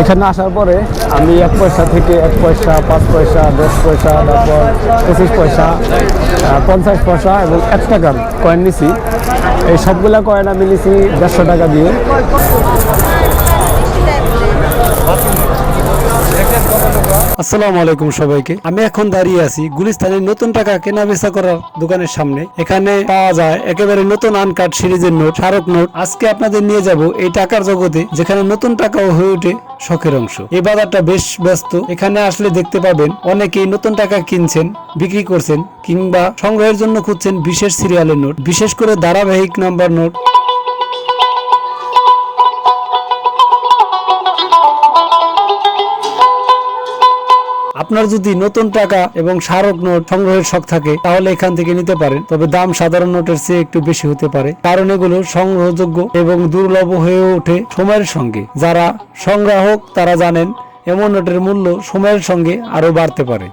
এখানে আসার পরে আমি এক পয়সা থেকে এক পয়সা, পাঁচ পয়সা, দশ পয়সা, তারপর পঁচিশ পয়সা পঞ্চাশ পয়সা এবং এক টাকার কয়েন নিছি। এই সবগুলা কয়েন আমি নিছি দেড়শো টাকা দিয়ে। আসসালামু আলাইকুম সবাইকে। আমি এখন দাঁড়িয়ে আছি গুলিস্তানের নতুন টাকা কেনা বেচা করার দোকানের সামনে। এখানে পাওয়া যায় একেবারে নতুন আনকাট সিরিজের নোট, স্মারক নোট। আজকে আপনাদের নিয়ে যাব এই টাকার জগতে, যেখানে নতুন টাকাও হয়ে ওঠে শখের অংশ। এই বাজারটা বেশ ব্যস্ত। এখানে আসলে দেখতে পাবেন অনেকেই নতুন টাকা কিনছেন, বিক্রি করছেন, কিংবা সংগ্রহের জন্য খুঁজছেন বিশেষ সিরিয়ালের নোট। বিশেষ করে ধারাবাহিক নাম্বার নোট। আপনার যদি নতুন টাকা এবং স্মারক নোট সংগ্রহের শখ থাকে, তাহলে এখান থেকে নিতে পারেন। তবে দাম সাধারণ নোটের চেয়ে একটু বেশি হতে পারে। কারণ এগুলো সংগ্রহযোগ্য এবং দুর্লভ হয়ে ওঠে সময়ের সঙ্গে। যারা সংগ্রাহক, তারা জানেন এমন নোটের মূল্য সময়ের সঙ্গে আরও বাড়তে পারে।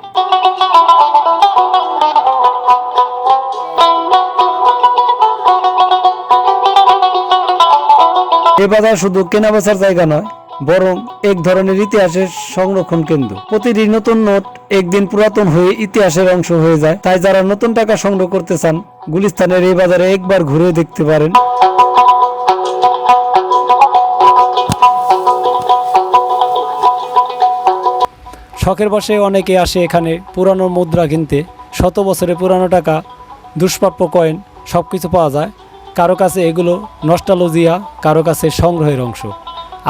এ বাজার শুধু কেনা বেচার জায়গা নয় বরং এক ধরনের ইতিহাসের সংরক্ষণ কেন্দ্র। প্রতিটি নতুন নোট একদিন পুরাতন হয়ে ইতিহাসের অংশ হয়ে যায়। তাই যারা নতুন টাকা সংগ্রহ করতে চান, গুলিস্তানের এই বাজারে একবার ঘুরে দেখতে পারেন। শখের বসে অনেকে আসে এখানে পুরানো মুদ্রা কিনতে। শত বছরে পুরানো টাকা, দুষ্প্রাপ্য কয়েন সব কিছু পাওয়া যায়। কারও কাছে এগুলো নস্টালজিয়া, কারও কাছে সংগ্রহের অংশ।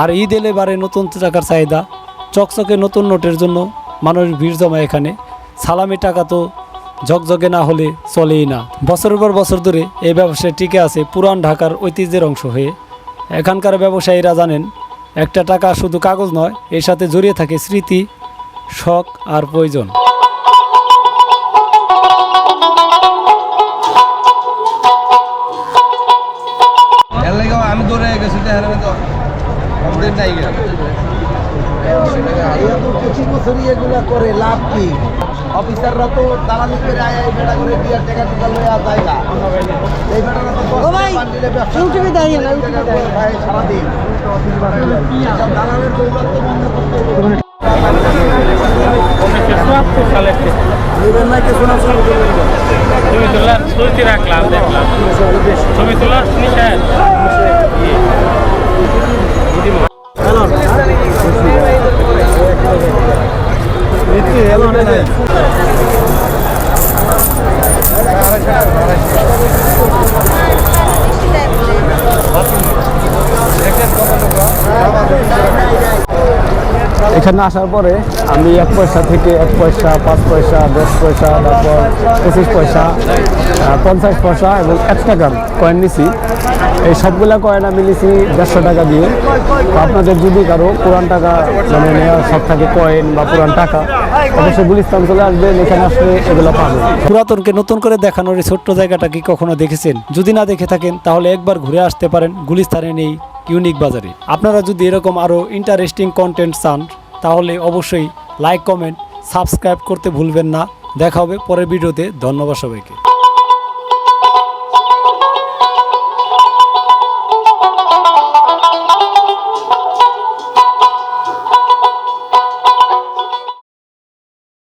আর ঈদ এলে বারে নতুন টাকার চাহিদা, চকচকে নতুন নোটের জন্য মানুষ ভিড় জমা এখানে। সালামি টাকা তো ঝকঝকে না হলে চলেই না। বছরের পর বছর ধরে এই ব্যবসায় টিকে আছে পুরান ঢাকার ঐতিহ্যের অংশ হয়ে। এখানকার ব্যবসায়ীরা জানেন, একটা টাকা শুধু কাগজ নয়, এর সাথে জড়িয়ে থাকে স্মৃতি, শখ আর প্রয়োজন। বছরই এগুলা করে লাভ কি অফিসাররা তো দালালি করে আয় এই বেটা করে বিয়ার টাকা টিকা লয়ে আর যায় না এই বেটারা তো দশ টাকা বান্ডিলে ব্যবসা করে। এই টাকার পর সারাদিন দালালের দৌলত তো বন্ধ করতে হবে। নেবেন না কিছু না শুরু করবেন না। ছবি তোলার ছবি তোলার এখানে আসার পরে আমি এক পয়সা থেকে এক পয়সা, পাঁচ পয়সা, দশ পয়সা, তারপর পঁচিশ পয়সা পঞ্চাশ পয়সা এবং এক টাকার কয়েন নিছি। এই সবগুলা কয়েন আমি নিছি দেড়শো টাকা দিয়ে। আপনাদের যদি কারও পুরান টাকা মানে নেওয়ার সব থাকে কয়েন বা পুরান টাকা, অবশ্যই গুলিস্তান চলে আসবেন, এখানে আসলে এগুলো পাবেন। পুরাতনকে নতুন করে দেখানোর এই ছোট্ট জায়গাটা কি কখনো দেখেছেন? যদি না দেখে থাকেন, তাহলে একবার ঘুরে আসতে পারেন, গুলিস্তানে নেই। ইউনিক বাজারে। আপনারা যদি এরকম আরও ইন্টারেস্টিং কন্টেন্ট চান, তাহলে অবশ্যই লাইক কমেন্ট সাবস্ক্রাইব করতে ভুলবেন না। দেখা হবে পরের ভিডিওতে। ধন্যবাদ সবাইকে।